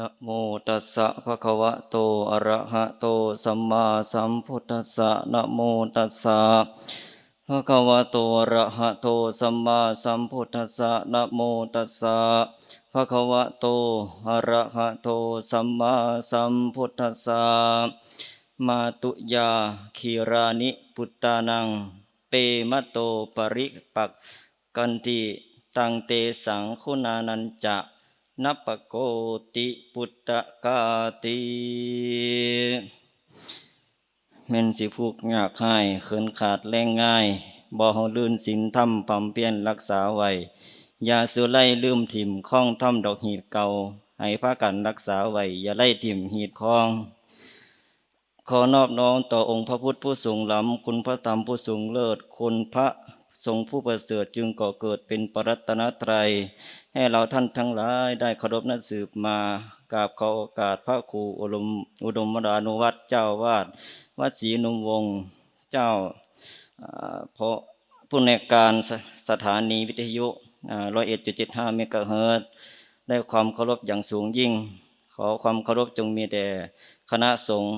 นะโมตัสสะภะคะวะโต อะระหะโต สัมมาสัมพุทธัสสะนะโมตัสสะภะคะวะโต อะระหะโต สัมมาสัมพุทธัสสะนะโมตัสสะภะคะวะโต อะระหะโต สัมมาสัมพุทธัสสะมาตุยาคีรานิปุตตานัง เปมะโตปริปักกันติ ตังเตสังคุณานันจะ นปโกติปุตตะกาติเม่นสิผูกยากให้เขินขาดแรงง่าย บ่เฮาลื่นสินทำปำเพียนรักษาไว้อย่าสุไลลืมถิ่มข้องทำดอกหีดเก่า ให้พากันรักษาไว้อย่าไล่ถิ่มหีดคอง ขอนอบน้อมต่อองค์พระพุทธผู้สูงล้ำคุณพระธรรมผู้สูงเลิศคุณพระ ทรงผู้ประเสริฐจึงก่อเกิดเป็นปรัตนตรัย ให้เราท่านทั้งหลายได้เคารพนับสืบมากราบขอโอกาสพระครูอุดมอุดมมรานุวัตรเจ้าวาดวัดศรีนุมวงเจ้าอ่าเพราะผู้ในการสสถานีวิทยุร้อยเอ็ดจุดเจ็ดห้าเมกะเฮิรตซ์ได้ความเคารพอย่างสูงยิ่ง ขอความเคารพจงมีแด่คณะสงฆ์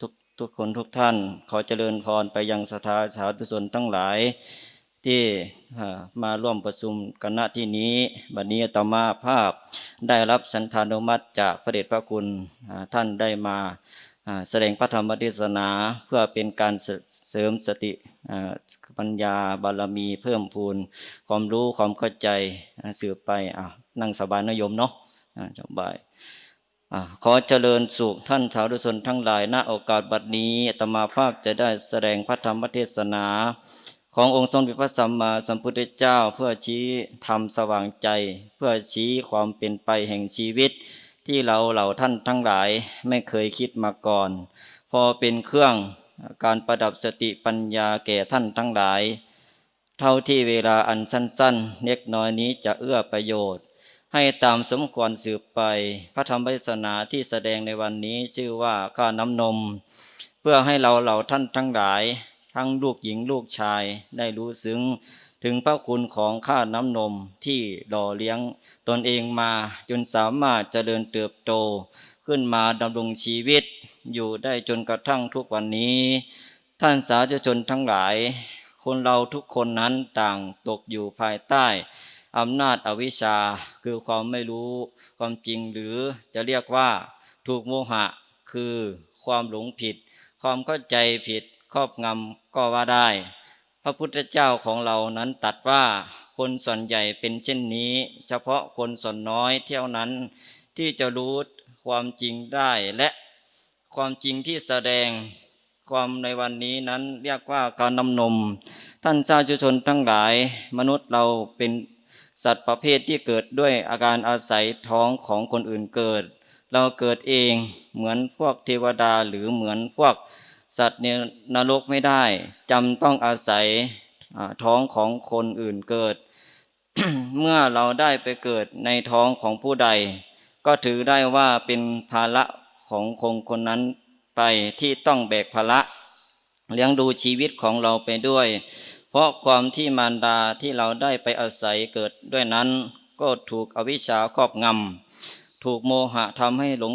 ทุกทุกคนทุกท่าน ขอเจริญพรไปยังสถาสาธุชนทั้งหลาย ที่มาร่วมประชุมกันณที่นี้บัดนี้ตมาภาพได้รับสันธานุมัติจากพระเดชพระคุณท่านได้มาแสดงพระธรรมเทศนาเพื่อเป็นการเสริมสติปัญญาบารมีเพิ่มพูนความรู้ความเข้าใจสืบไปนั่งสบายนโยมเนาะอ่าสบายขอเจริญสุขท่านสาธุชนทั้งหลายณโอกาสบัดนี้ตมาภาพจะได้แสดงพระธรรมเทศนา ขององค์สมเด็จพระสัมมาสัมพุทธเจ้าเพื่อชี้ธรรมสว่างใจ เพื่อชี้ความเป็นไปแห่งชีวิต ที่เราเหล่าท่านทั้งหลายไม่เคยคิดมาก่อน พอเป็นเครื่องการประดับสติปัญญาแก่ท่านทั้งหลาย เท่าที่เวลาอันสั้นๆเล็กน้อยนี้จะเอื้อประโยชน์ ให้ตามสมควรสืบไป พระธรรมเทศนาที่แสดงในวันนี้ชื่อว่าข้าน้ำนม เพื่อให้เราเหล่าท่านทั้งหลาย ทั้งลูกหญิงลูกชายได้รู้ซึ้ง ถึงพระคุณของข้าน้ำนมที่หล่อเลี้ยงตนเองมาจนสามารถเจริญเติบโต ขึ้นมาดำรงชีวิต อยู่ได้จนกระทั่งทุกวันนี้ ท่านสาธุชนทั้งหลาย คนเราทุกคนนั้นต่างตกอยู่ภายใต้อำนาจอวิชชาคือความไม่รู้ความจริงหรือจะเรียกว่าถูกโมหะคือความหลงผิด ความเข้าใจผิด ครอบงำก็ว่าได้ พระพุทธเจ้าของเรานั้นตัดว่าคนส่วนใหญ่เป็นเช่นนี้ เฉพาะคนส่วนน้อยเท่านั้นที่จะรู้ความจริงได้และความจริงที่แสดงความในวันนี้นั้นเรียกว่าการนำนม ท่านสาธุชนทั้งหลาย มนุษย์เราเป็นสัตว์ประเภทที่เกิดด้วยอาการอาศัยท้องของคนอื่นเกิด เราเกิดเองเหมือนพวกเทวดาหรือเหมือนพวก สัตว์ในนรกไม่ได้จำต้องอาศัยท้องของคนอื่นเกิด เมื่อเราได้ไปเกิดในท้องของผู้ใด ก็ถือได้ว่าเป็นภาระของคงคนนั้นไปที่ต้องแบกภาระเลี้ยงดูชีวิตของเราไปด้วย เพราะความที่มารดาที่เราได้ไปอาศัยเกิดด้วยนั้น ก็ถูกอวิชชาครอบงำถูกโมหะทำให้หลง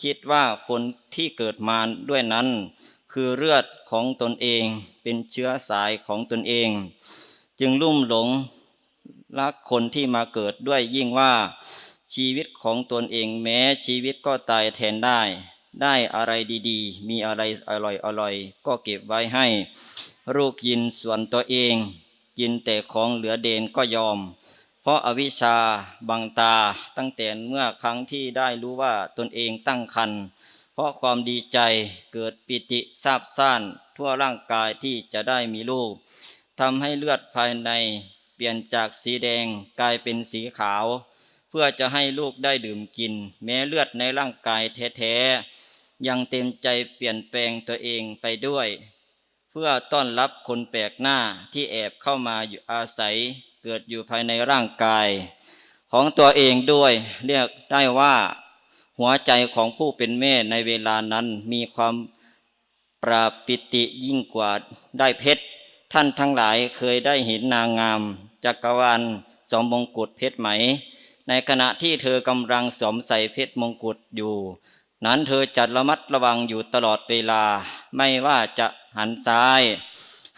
คิดว่าคนที่เกิดมาด้วยนั้น คือเลือดของตนเอง เป็นเชื้อสายของตนเอง จึงลุ่มหลงรักคนที่มาเกิดด้วยยิ่งว่า ชีวิตของตนเองแม้ชีวิตก็ตายแทนได้ ได้อะไรดีๆ มีอะไรอร่อยๆก็เก็บไว้ให้ ลูกกินส่วนตัวเองกินแต่ของเหลือเดนก็ยอม เพราะอาวิชชาบังตาตั้งแต่เมื่อครั้งที่ได้รู้ว่าตนเองตั้งครรภ์ เพราะความดีใจเกิดปิติซาบซ่านทั่วร่างกายที่จะได้มีลูกทำให้เลือดภายในเปลี่ยนจากสีแดงกลายเป็นสีขาว เพื่อจะให้ลูกได้ดื่มกิน แม้เลือดในร่างกายแท้ๆยังเต็มใจเปลี่ยนแปลงตัวเองไปด้วย เพื่อต้อนรับคนแปลกหน้าที่แอบเข้ามาอยู่อาศัยเกิดอยู่ภายในร่างกาย ของตัวเองด้วยเรียกได้ว่า หัวใจของผู้เป็นแม่ในเวลานั้นมีความปราปิติยิ่งกว่าได้เพชร ท่านทั้งหลายเคยได้เห็นนางงาม จักรวาลสองมงกุฎเพชรไหม ในขณะที่เธอกำลังสวมใส่เพชรมงกุฎอยู่ นั้นเธอจัดระมัดระวังอยู่ตลอดเวลา ไม่ว่าจะหันซ้าย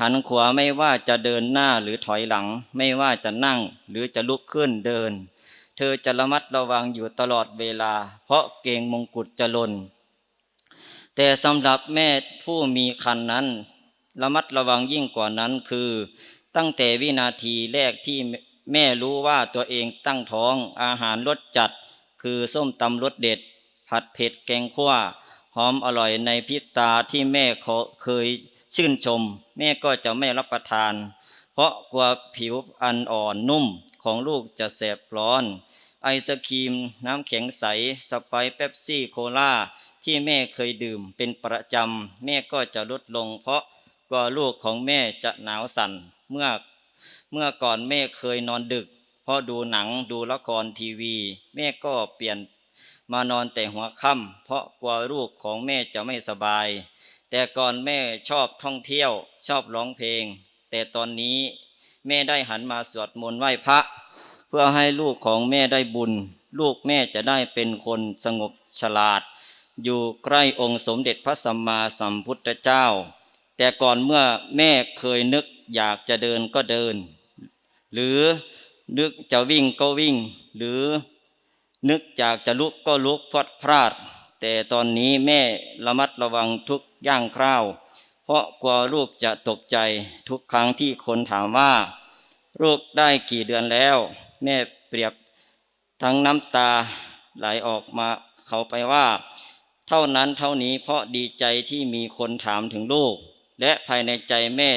หันขวาไม่ว่าจะเดินหน้าหรือถอยหลัง ไม่ว่าจะนั่งหรือจะลุกขึ้นเดิน เธอจะระมัดระวังอยู่ตลอดเวลา เพราะเกรงมงกุฎจะหล่นแต่สำหรับแม่ผู้มีคันนั้น ระมัดระวังยิ่งกว่านั้นคือ ตั้งแต่วินาทีแรกที่แม่รู้ว่าตัวเองตั้งท้องอาหารรสจัด คือส้มตำรสเด็ด ผัดเผ็ดแกงขั่วหอมอร่อยในพิบตาที่แม่เคยชื่นชม แม่ก็จะไม่รับประทาน เพราะกลัวผิวอันอ่อนนุ่มของลูกจะแสบร้อน ไอศครีม น้ำแข็งใส สไปร์เป๊ปซี่โคลาที่แม่เคยดื่มเป็นประจำ แม่ก็จะลดลง เพราะกลัวลูกของแม่จะหนาวสั่นเมื่อเมื่อก่อนแม่เคยนอนดึกเพราะดูหนังดูละครทีวี แม่ก็เปลี่ยนมานอนแต่หัวค่ำเพราะกลัวลูกของแม่จะไม่สบาย แต่ก่อนแม่ชอบท่องเที่ยวชอบร้องเพลง แต่ตอนนี้แม่ได้หันมาสวดมนต์ไหว้พระ เพื่อให้ลูกของแม่ได้บุญ ลูกแม่จะได้เป็นคนสงบฉลาด อยู่ใกล้องค์สมเด็จพระสัมมาสัมพุทธเจ้า แต่ก่อนเมื่อแม่เคยนึกอยากจะเดินก็เดิน หรือนึกจะวิ่งก็วิ่ง หรือนึกอยากจะลุกก็ลุกพลดพลาด แต่ตอนนี้แม่ระมัดระวังทุกย่างคราว เพราะกลัวลูกจะตกใจทุกครั้งที่คนถามว่า ลูกได้กี่เดือนแล้ว แม่เปรียบทั้งน้ำตาไหลออกมาเขาไปว่า เท่านั้นเท่านี้เพราะดีใจที่มีคนถามถึงลูก และภายในใจแม่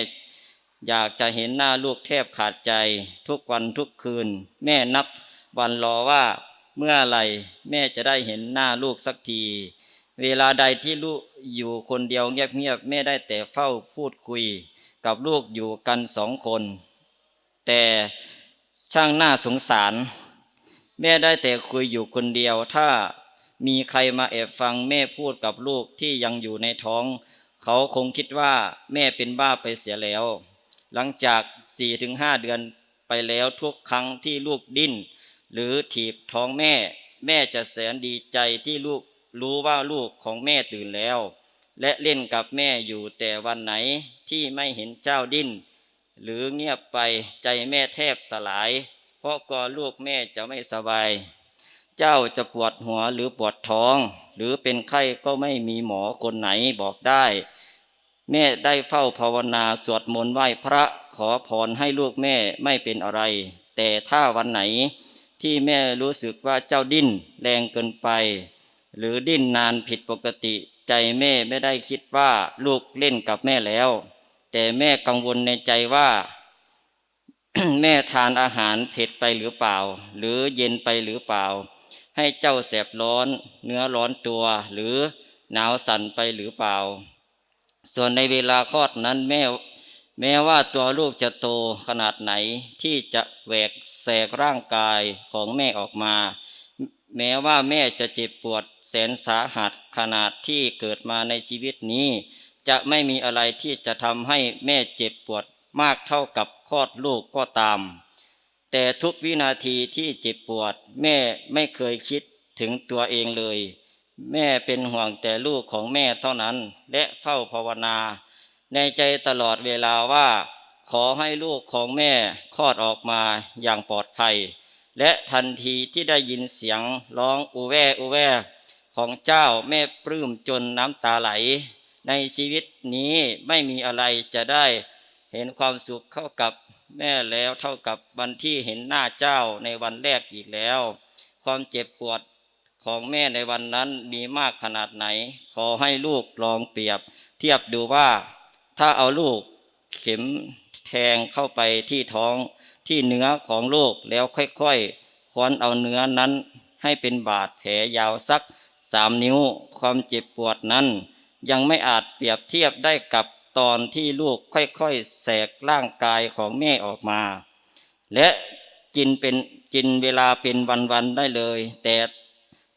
อยากจะเห็นหน้าลูกแทบขาดใจ ทุกวันทุกคืน แม่นับวันรอว่าเมื่อไหร่แม่จะได้เห็นหน้าลูกสักที เวลาใดที่ลูกอยู่คนเดียวเงียบๆแม่ได้แต่เฝ้าพูดคุย กับลูกอยู่กันสองคน แต่ ช่างน่าสงสาร แม่ได้แต่คุยอยู่คนเดียว ถ้ามีใครมาแอบฟังแม่พูดกับลูกที่ยังอยู่ในท้อง เขาคงคิดว่าแม่เป็นบ้าไปเสียแล้ว หลังจากสี่ถึงห้าเดือนไปแล้วทุกครั้งที่ลูกดิ้น หรือถีบท้องแม่ แม่จะแสนดีใจที่ลูกรู้ว่าลูกของแม่ตื่นแล้ว และเล่นกับแม่อยู่แต่วันไหนที่ไม่เห็นเจ้าดิ้น หรือเงียบไปใจแม่แทบสลาย เพราะกลัวลูกแม่จะไม่สบาย เจ้าจะปวดหัวหรือปวดท้อง หรือเป็นไข้ก็ไม่มีหมอคนไหนบอกได้ แม่ได้เฝ้าภาวนาสวดมนต์ไหว้พระขอพรให้ลูกแม่ไม่เป็นอะไร แต่ถ้าวันไหนที่แม่รู้สึกว่าเจ้าดิ้นแรงเกินไป หรือดิ้นนานผิดปกติ ใจแม่ไม่ได้คิดว่าลูกเล่นกับแม่แล้ว แต่แม่กังวลในใจว่า แม่ทานอาหารเผ็ดไปหรือเปล่า หรือเย็นไปหรือเปล่า ให้เจ้าแสบร้อน เนื้อร้อนตัว หรือหนาวสั่นไปหรือเปล่า ส่วนในเวลาคลอดนั้นแม่แม้ว่าตัวลูกจะโตขนาดไหนที่จะแหวกแสกร่างกายของแม่ออกมา แม้ว่าแม่จะเจ็บปวดแสนสาหัสขนาดที่เกิดมาในชีวิตนี้ จะไม่มีอะไรที่จะทำให้แม่เจ็บปวดมากเท่ากับคลอดลูกก็ตาม แต่ทุกวินาทีที่เจ็บปวด แม่ไม่เคยคิดถึงตัวเองเลย แม่เป็นห่วงแต่ลูกของแม่เท่านั้น และเฝ้าภาวนา ในใจตลอดเวลาว่า ขอให้ลูกของแม่คลอดออกมาอย่างปลอดภัย และทันทีที่ได้ยินเสียงร้องอูแวอูแวของเจ้าแม่ปลื้มจนน้ำตาไหล ในชีวิตนี้ไม่มีอะไรจะได้เห็นความสุขเข้ากับแม่แล้วเท่ากับวันที่เห็นหน้าเจ้าในวันแรกอีกแล้ว ความเจ็บปวดของแม่ในวันนั้นมีมากขนาดไหน ขอให้ลูกลองเปรียบ เทียบดูว่า ถ้าเอาลูกเข็มแทงเข้าไปที่ท้องที่เนื้อของลูกแล้วค่อยๆค้อนเอาเนื้อนั้นให้เป็นบาดแผลยาวสักสามนิ้ว ความเจ็บปวดนั้น ยังไม่อาจเปรียบเทียบได้กับตอนที่ลูกค่อยๆแสกร่างกายของแม่ออกมา และกินเป็นกินเวลาเป็นวันๆได้เลย แต่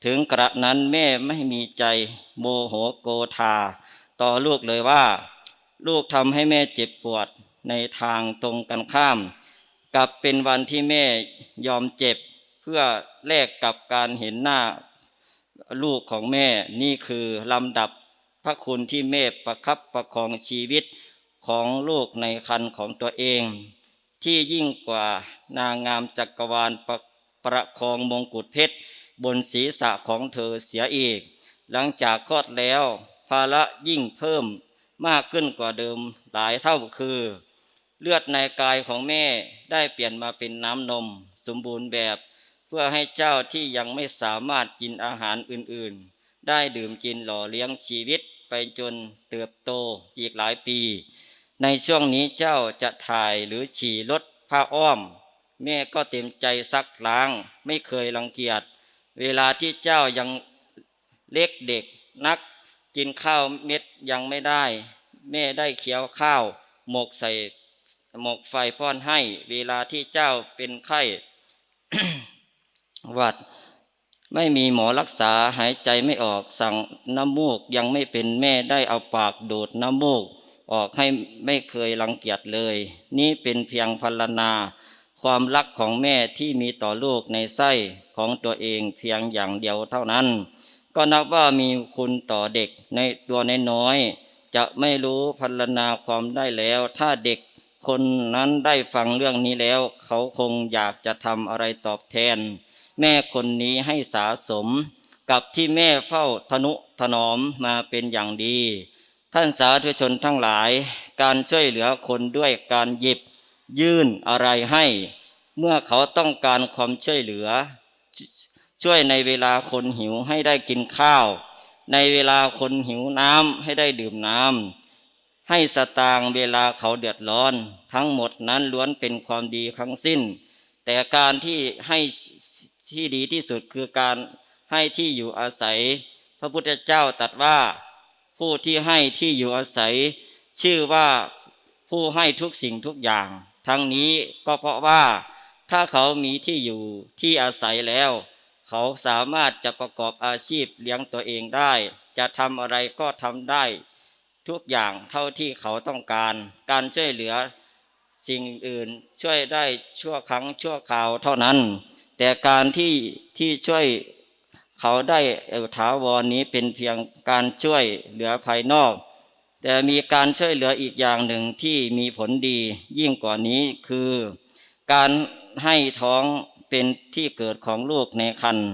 ถึงกระนั้นแม่ไม่มีใจโมโหโกธา ต่อลูกเลยว่า ลูกทำให้แม่เจ็บปวดในทางตรงกันข้าม กับเป็นวันที่แม่ยอมเจ็บเพื่อแลกกับการเห็นหน้าลูกของแม่นี่คือลำดับ พระคุณที่แม่ประคับประคองชีวิตของลูกในคันของตัวเอง ที่ยิ่งกว่านางงามจักรวาลประประคองมงกุฎเพชร บนศีรษะของเธอเสียอีก หลังจากคลอดแล้ว ภาระยิ่งเพิ่มมากขึ้นกว่าเดิมหลายเท่าคือ เลือดในกายของแม่ได้เปลี่ยนมาเป็นน้ำนม สมบูรณ์แบบ เพื่อให้เจ้าที่ยังไม่สามารถกินอาหารอื่นๆ ได้ดื่มกินหล่อเลี้ยงชีวิต จนเติบโตอีกหลายปี ในช่วงนี้เจ้าจะถ่ายหรือฉี่ลดผ้าอ้อม แม่ก็เต็มใจซักล้าง ไม่เคยรังเกียจ เวลาที่เจ้ายังเล็กเด็กนัก กินข้าวเม็ดยังไม่ได้ แม่ได้เคี้ยวข้าว หมกใส่หมกไฟป้อนให้ เวลาที่เจ้าเป็นไข้หวัด ไม่มีหมอรักษาหายใจไม่ออกสั่งน้ำมูกยังไม่เป็นแม่ได้เอาปากดูดน้ำมูก ออกให้ไม่เคยรังเกียจเลย นี่เป็นเพียงพรรณนา ความรักของแม่ที่มีต่อลูกในไส้ของตัวเองเพียงอย่างเดียวเท่านั้น ก็นับว่ามีคุณต่อเด็กในตัวน้อยๆจะไม่รู้พรรณนาความได้แล้ว ถ้าเด็กคนนั้นได้ฟังเรื่องนี้แล้ว เขาคงอยากจะทำอะไรตอบแทน แม่คนนี้ให้สาสม กับที่แม่เฝ้าทนุถนอมมาเป็นอย่างดี ท่านสาธุชนทั้งหลาย การช่วยเหลือคนด้วยการหยิบยื่นอะไรให้ เมื่อเขาต้องการความช่วยเหลือ ช่วยในเวลาคนหิวให้ได้กินข้าว ในเวลาคนหิวน้ำให้ได้ดื่มน้ำให้สตางเวลาเขาเดือดร้อน ทั้งหมดนั้นล้วนเป็นความดีทั้งสิ้น แต่การที่ให้ ที่ดีที่สุดคือการให้ที่อยู่อาศัย พระพุทธเจ้าตรัสว่า ผู้ที่ให้ที่อยู่อาศัย ชื่อว่าผู้ให้ทุกสิ่งทุกอย่าง ทั้งนี้ก็เพราะว่า ถ้าเขามีที่อยู่ที่อาศัยแล้ว เขาสามารถจะประกอบอาชีพเลี้ยงตัวเองได้ จะทำอะไรก็ทำได้ ทุกอย่างเท่าที่เขาต้องการ การช่วยเหลือสิ่งอื่นช่วยได้ชั่วครั้งชั่วคราวเท่านั้น แต่การที่ที่ช่วยเขาได้เอวถาวรนี้เป็นเพียงการช่วยเหลือภายนอก แต่มีการช่วยเหลืออีกอย่างหนึ่งที่มีผลดียิ่งกว่านี้คือ การให้ท้องเป็นที่เกิดของลูกในครรภ์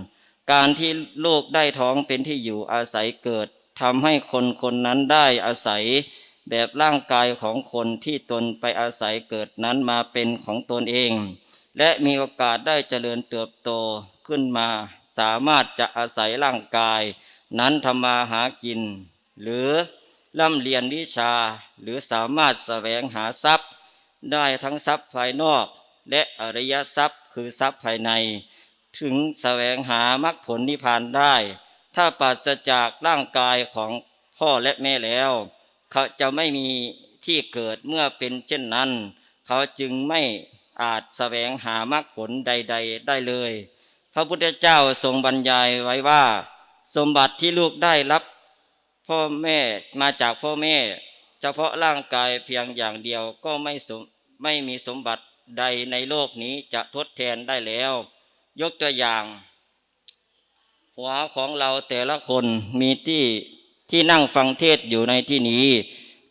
การที่ลูกได้ท้องเป็นที่อยู่อาศัยเกิดทำให้คนคนนั้นได้อาศัยแบบร่างกายของคนที่ตนไปอาศัยเกิดนั้นมาเป็นของตนเอง และมีโอกาสได้เจริญเติบโตขึ้นมา สามารถจะอาศัยร่างกาย นั้นทำมาหากิน หรือร่ำเรียนวิชา หรือสามารถแสวงหาทรัพย์ ได้ทั้งทรัพย์ภายนอก และอริยทรัพย์คือทรัพย์ภายใน ถึงแสวงหามรรคผลนิพพานได้ ถ้าปราศจากร่างกายของพ่อและแม่แล้ว เขาจะไม่มีที่เกิดเมื่อเป็นเช่นนั้น เขาจึงไม่ อาจแสวงหามรรคผลใด ๆ ได้เลย พระพุทธเจ้าทรงบรรยายไว้ว่า สมบัติที่ลูกได้รับพ่อแม่มาจากพ่อแม่ เฉพาะร่างกายเพียงอย่างเดียวก็ไม่สมไม่มีสมบัติใดในโลกนี้จะทดแทนได้แล้ว ยกตัวอย่าง หัวของเราแต่ละคนมีที่ที่นั่งฟังเทศอยู่ในที่นี้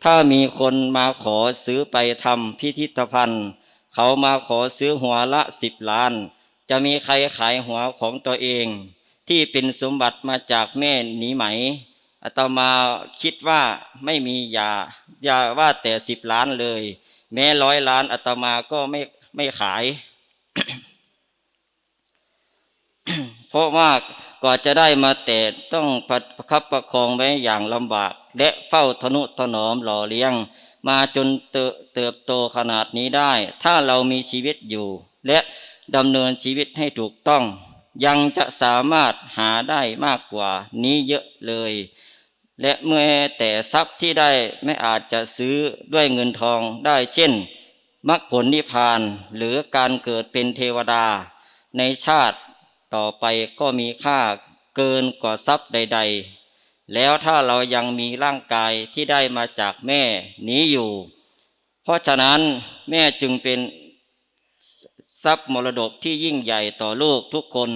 ถ้ามีคนมาขอซื้อไปทำพิพิธภัณฑ์ เขามาขอซื้อหัวละสิบล้าน จะมีใครขายหัวของตัวเอง ที่เป็นสมบัติมาจากแม่หนีไหมอาตมาคิดว่าไม่มียา ยาว่าแต่สิบล้านเลย แม้ร้อยล้านอาตมาก็ไม่ไม่ขาย เพราะว่า กว่าจะได้มาแต่ต้องประคับประคองไว้อย่างลำบาก และเฝ้าทนุถนอมหล่อเลี้ยง มาจนเติบโตขนาดนี้ได้ ถ้าเรามีชีวิตอยู่ และดำเนินชีวิตให้ถูกต้อง ยังจะสามารถหาได้มากกว่านี้เยอะเลย และเมื่อแต่ทรัพย์ที่ได้ไม่อาจจะซื้อด้วยเงินทองได้เช่นมรรคผลนิพพานหรือการเกิดเป็นเทวดา ในชาติ ต่อไปก็มีค่าเกินกว่าทรัพย์ใด ๆ แล้วถ้าเรายังมีร่างกายที่ได้มาจากแม่นี้อยู่ เพราะฉะนั้นแม่จึงเป็นทรัพย์มรดกที่ยิ่งใหญ่ต่อลูกทุกคน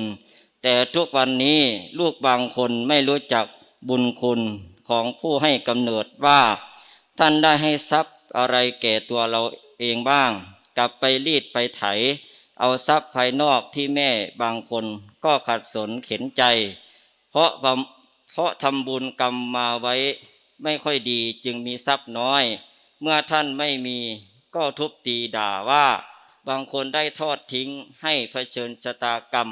แต่ทุกวันนี้ลูกบางคนไม่รู้จักบุญคุณของผู้ให้กำเนิดว่า ท่านได้ให้ทรัพย์อะไรแก่ตัวเราเองบ้าง กลับไปรีดไปไถ เอาทรัพย์ภายนอกที่แม่บางคนก็ขัดสนเข็นใจ เพราะเพราะทำบุญกรรมมาไว้ไม่ค่อยดีจึงมีทรัพย์น้อย เมื่อท่านไม่มีก็ทุบตีด่าว่า บางคนได้ทอดทิ้งให้เผชิญชะตากรรม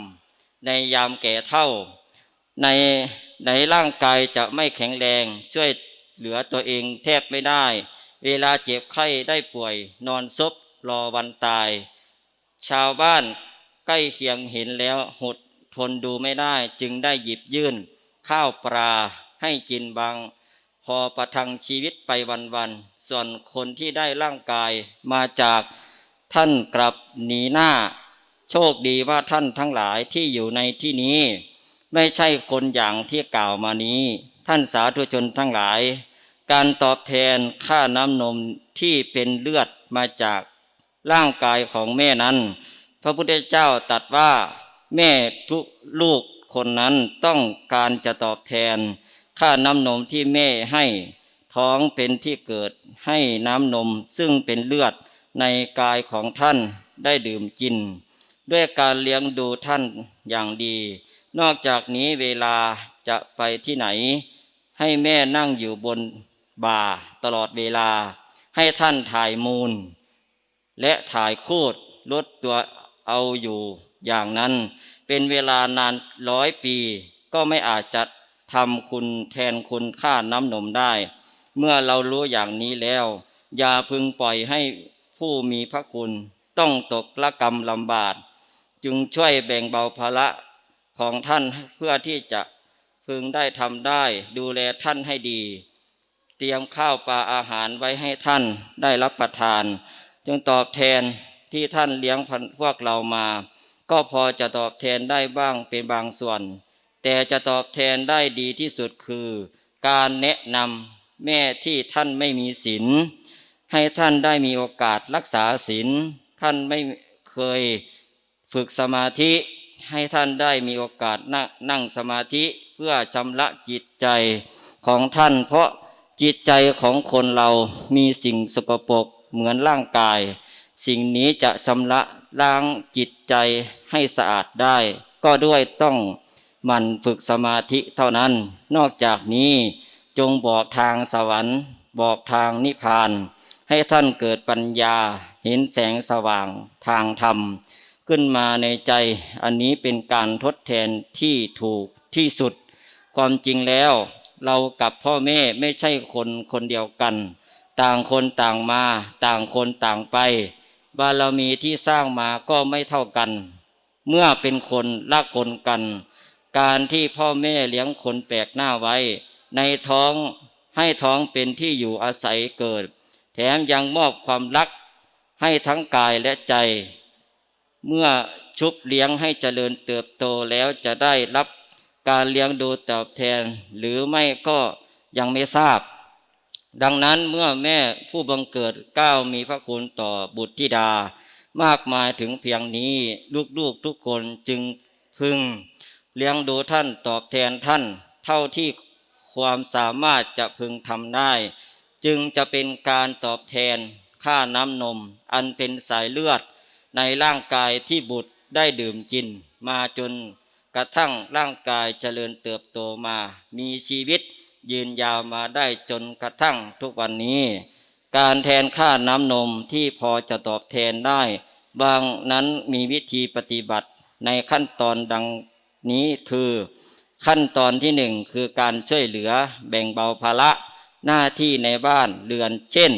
ในยามแก่เท่า ในในร่างกายจะไม่แข็งแรงช่วยเหลือตัวเองแทบไม่ได้ เวลาเจ็บไข้ได้ป่วย นอนซบรอวันตาย ชาวบ้านใกล้เคียงเห็นแล้วหดทนดูไม่ได้จึงได้หยิบยื่น ข้าวปลาให้กินบาง พอประทังชีวิตไปวันๆส่วนคนที่ได้ร่างกายมาจากท่านกลับหนีหน้า โชคดีว่าท่านทั้งหลายที่อยู่ในที่นี้ ไม่ใช่คนอย่างที่กล่าวมานี้ ท่านสาธุชนทั้งหลาย การตอบแทนค่าน้ำนมที่เป็นเลือดมาจาก ร่างกายของแม่นั้น พระพุทธเจ้าตรัสว่าแม่ทุกลูกคนนั้นต้องการจะตอบแทน ค่าน้ำนมที่แม่ให้ท้องเป็นที่เกิดให้น้ำนมซึ่งเป็นเลือดในกายของท่านได้ดื่มกิน ด้วยการเลี้ยงดูท่านอย่างดี นอกจากนี้เวลาจะไปที่ไหน ให้แม่นั่งอยู่บนบ่าตลอดเวลา ให้ท่านถ่ายมูล และถ่ายโคูดลดตัวเอาอยู่อย่างนั้น เป็นเวลานานร้อยปี ก็ไม่อาจจะทำคุณแทนคุณค่าน้ำนมได้ เมื่อเรารู้อย่างนี้แล้ว อย่าพึงปล่อยให้ผู้มีพระคุณ ต้องตกละกรรมลำบากจึงช่วยแบ่งเบาภาระของท่านเพื่อที่จะพึงได้ทำได้ ดูแลท่านให้ดี เตรียมข้าวปลาอาหารไว้ให้ท่านได้รับประทาน จึงตอบแทนที่ท่านเลี้ยงพันพวกเรามา ก็พอจะตอบแทนได้บ้างเป็นบางส่วน แต่จะตอบแทนได้ดีที่สุดคือ การแนะนำแม่ที่ท่านไม่มีศีลให้ท่านได้มีโอกาสรักษาศีลท่านไม่เคยฝึกสมาธิให้ท่านได้มีโอกาสนั่งนั่งสมาธิเพื่อชำระจิตใจของท่าน เพราะจิตใจของคนเรามีสิ่งสกปรก เหมือนร่างกาย สิ่งนี้จะชำระล้างจิตใจให้สะอาดได้ ก็ด้วยต้องมันฝึกสมาธิเท่านั้น นอกจากนี้จงบอกทางสวรรค์ บอกทางนิพพาน ให้ท่านเกิดปัญญา เห็นแสงสว่างทางธรรม ขึ้นมาในใจ อันนี้เป็นการทดแทนที่ถูกที่สุด ความจริงแล้ว เรากับพ่อแม่ไม่ใช่คนคนเดียวกัน ต่างคนต่างมา ต่างคนต่างไป บารมีที่สร้างมาก็ไม่เท่ากัน เมื่อเป็นคนละคนกัน การที่พ่อแม่เลี้ยงคนแปลกหน้าไว้ ในท้องให้ท้องเป็นที่อยู่อาศัยเกิด แถมยังมอบความรักให้ทั้งกายและใจ เมื่อชุบเลี้ยงให้เจริญเติบโตแล้วจะได้รับการเลี้ยงดูตอบแทน หรือไม่ก็ยังไม่ทราบ ดังนั้นเมื่อแม่ผู้บังเกิดก้าวมีพระคุณต่อบุตรธิดา มากมายถึงเพียงนี้ลูกๆทุกคนจึงพึง เลี้ยงดูท่านตอบแทนท่าน เท่าที่ความสามารถจะพึงทำได้ จึงจะเป็นการตอบแทนค่าน้ำนม อันเป็นสายเลือด ในร่างกายที่บุตรได้ดื่มกิน มาจนกระทั่งร่างกายเจริญเติบโตมามีชีวิต ยืนยาวมาได้จนกระทั่งทุกวันนี้ การแทนค่าน้ำนมที่พอจะตอบแทนได้ บางนั้นมีวิธีปฏิบัติในขั้นตอนดังนี้คือ ขั้นตอนที่หนึ่งคือการช่วยเหลือแบ่งเบาภาระหน้าที่ในบ้านเรือนเช่น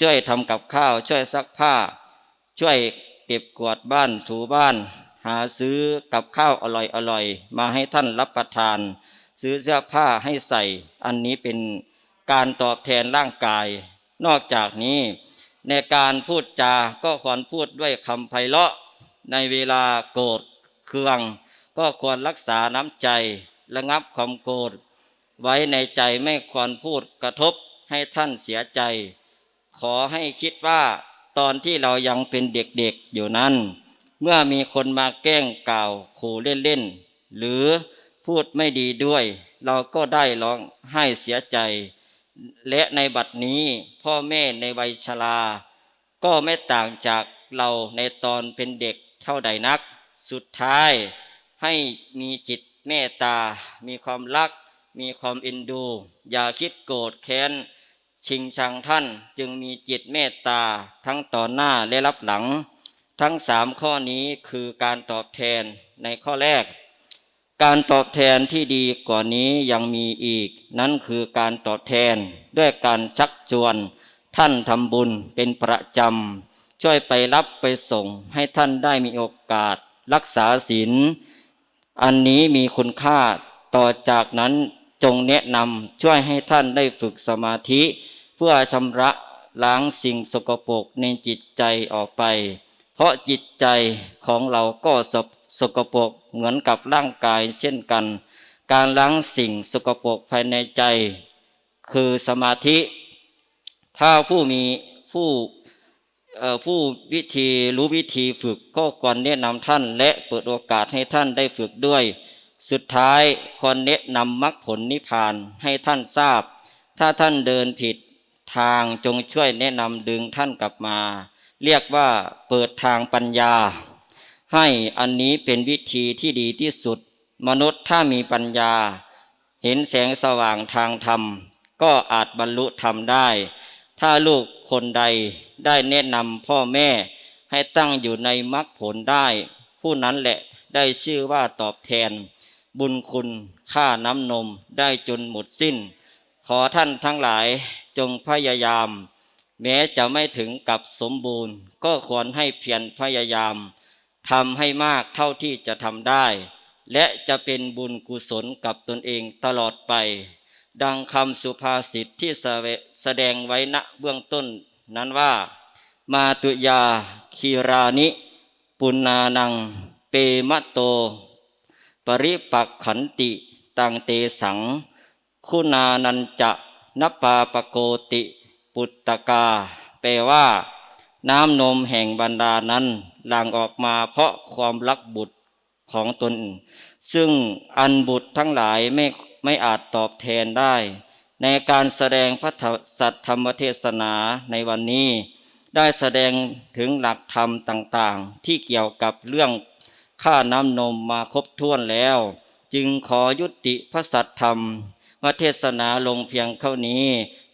ช่วยทำกับข้าว ช่วยซักผ้า ช่วยเก็บกวาดบ้านถูบ้าน หาซื้อกับข้าวอร่อยอร่อยๆมาให้ท่านรับประทาน ซื้อเสื้อผ้าให้ใส่ อันนี้เป็นการตอบแทนร่างกาย นอกจากนี้ ในการพูดจาก็ควรพูดด้วยคำไพเราะ ในเวลาโกรธเคือง ก็ควรรักษาน้ำใจ ระงับความโกรธไว้ในใจไม่ควรพูดกระทบให้ท่านเสียใจ ขอให้คิดว่าตอนที่เรายังเป็นเด็กๆอยู่นั้น เมื่อมีคนมาแกล้งกล่าวขู่เล่นๆหรือ พูดไม่ดีด้วย เราก็ได้ร้องไห้เสียใจ และในบัดนี้พ่อแม่ในวัยชรา ก็ไม่ต่างจากเราในตอนเป็นเด็กเท่าใดนัก สุดท้ายให้มีจิตเมตตา มีความรัก มีความเอ็นดู อย่าคิดโกรธแค้น ชิงชังท่านจึงมีจิตเมตตา ทั้งต่อหน้าและรับหลัง ทั้งสามข้อนี้คือการตอบแทนในข้อแรก การตอบแทนที่ดีกว่านี้ยังมีอีก นั่นคือการตอบแทนด้วยการชักชวน ท่านทำบุญเป็นประจำ ช่วยไปรับไปส่งให้ท่านได้มีโอกาส รักษาศีลอันนี้มีคุณค่าต่อจากนั้นจงแนะนำช่วยให้ท่านได้ฝึกสมาธิ เพื่อชำระล้างสิ่งสกปรกในจิตใจออกไป เพราะจิตใจของเราก็สก สกปรกเหมือนกับร่างกายเช่นกัน การล้างสิ่งสกปรกภายในใจ คือสมาธิ ถ้าผู้มีผู้ผู้วิธีรู้วิธีฝึกก็ควรแนะนำท่าน และเปิดโอกาสให้ท่านได้ฝึกด้วย สุดท้ายควรแนะนำมรรคผลนิพพานให้ท่านทราบ ถ้าท่านเดินผิดทางจงช่วยแนะนำดึงท่านกลับมา เรียกว่าเปิดทางปัญญา ให้อันนี้เป็นวิธีที่ดีที่สุด มนุษย์ถ้ามีปัญญา เห็นแสงสว่างทางธรรม ก็อาจบรรลุธรรมได้ ถ้าลูกคนใดได้แนะนำพ่อแม่ ให้ตั้งอยู่ในมรรคผลได้ ผู้นั้นแหละได้ชื่อว่าตอบแทน บุญคุณค่าน้ำนมได้จนหมดสิ้น ขอท่านทั้งหลายจงพยายาม แม้จะไม่ถึงกับสมบูรณ์ ก็ควรให้เพียรพยายาม ทำให้มากเท่าที่จะทำได้ และจะเป็นบุญกุศลกับตนเองตลอดไป ดังคำสุภาษิตที่แสดงไว้ณเบื้องต้นนั้นว่า มาตุยาคีรานิ ปุณนานัง เปมะโต ปริปักขันติตังเตสัง คุณานันจะนปาปโกติ ปุตตกา แปลว่า น้ำนมแห่งบรรดานั้น หลั่งออกมาเพราะความรักบุตรของตน ซึ่งอันบุตรทั้งหลายไม่ไม่อาจตอบแทนได้ ในการแสดงพระสัทธรรมเทศนาในวันนี้ ได้แสดงถึงหลักธรรมต่างๆ ที่เกี่ยวกับเรื่องค่าน้ำนมมาครบถ้วนแล้ว จึงขอยุติพระสัทธรรมวเทศนาลงเพียงเท่านี้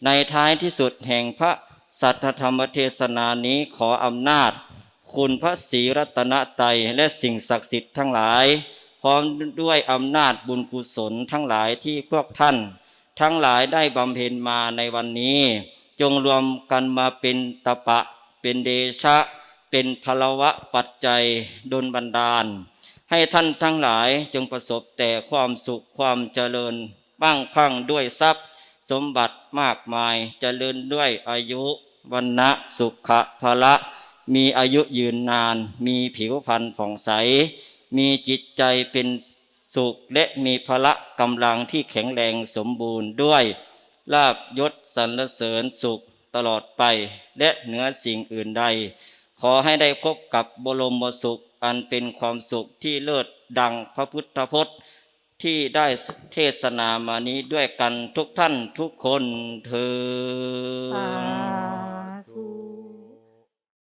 ในท้ายที่สุดแห่งพระสัทธธรรมเทศนานี้ขออำนาจ คุณพระศรีรัตนตรัยและสิ่งศักดิ์สิทธิ์ทั้งหลาย พร้อมด้วยอำนาจบุญกุศลทั้งหลายที่พวกท่าน ทั้งหลายได้บำเพ็ญมาในวันนี้ จงรวมกันมาเป็นตะปะ เป็นเดชะ เป็นพลวะปัจจัยดลบันดาล ให้ท่านทั้งหลายจงประสบแต่ความสุขความเจริญบ้างคั่งด้วยทรัพย์ สมบัติมากมายเจริญด้วยอายุวันนะสุขะภละ มีอายุยืนนาน มีผิวพรรณผ่องใส มีจิตใจเป็นสุขและมีพละกำลังที่แข็งแรงสมบูรณ์ด้วยลาบยศสรรเสริญสุขตลอดไป และเหนือสิ่งอื่นใด ขอให้ได้พบกับบรมสุข อันเป็นความสุขที่เลิศดังพระพุทธพจน์ ที่ได้เทศนามานี้ด้วยกันทุกท่านทุกคนเธอ